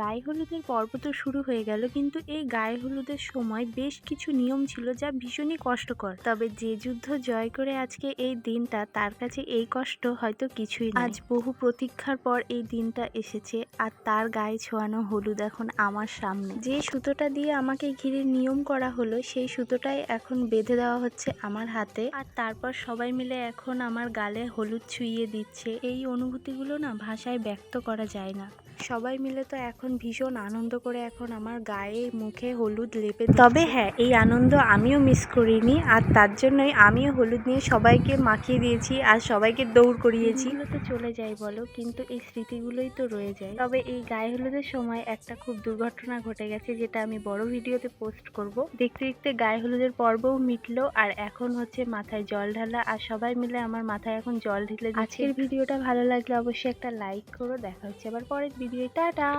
গায়ে হলুদের পর্ব তো শুরু হয়ে গেল, কিন্তু এই গায়ে হলুদের সময় বেশ কিছু নিয়ম ছিল যা ভীষণই কষ্টকর। তবে যে যুদ্ধ জয় করে আজকে এই দিনটা, তার কাছে এই কষ্ট হয়তো কিছুই আজ বহু প্রতীক্ষার পর এই দিনটা এসেছে, আর তার গায়ে ছোঁয়ানো হলুদ এখন আমার সামনে। যে সুতোটা দিয়ে আমাকে ঘিরে নিয়ম করা হলো, সেই সুতোটাই এখন বেঁধে দেওয়া হচ্ছে আমার হাতে। আর তারপর সবাই মিলে এখন আমার গালে হলুদ ছুঁইয়ে দিচ্ছে। এই অনুভূতিগুলো না ভাষায় ব্যক্ত করা যায় না। সবাই মিলে তো এখন ভীষণ আনন্দ করে এখন আমার গায়ে মুখে হলুদ লেপে তবে হ্যাঁ এই আনন্দ আমিও মিস করিনি আর তার জন্যই আমিও হলুদ নিয়ে সবাইকে মাখিয়ে দিয়েছি আর সবাইকে দৌড় করিয়েছি। তো চলে যায় বলো কিন্তু এই স্মৃতিগুলোই তো রয়ে যায়। তবে এই গায়ে হলুদের সময় একটা খুব দুর্ঘটনা ঘটে গেছে যেটা আমি বড় ভিডিওতে পোস্ট করব। দেখতে দেখতে গায়ে হলুদের পর্বও মিটলো আর এখন হচ্ছে মাথায় জল ঢালা আর সবাই মিলে আমার মাথায় এখন জল ঢেলে। আজকের ভিডিওটা ভালো লাগলে অবশ্যই একটা লাইক করো দেখা হচ্ছে আবার পরের ভিডিও ভিডিওয় টাটা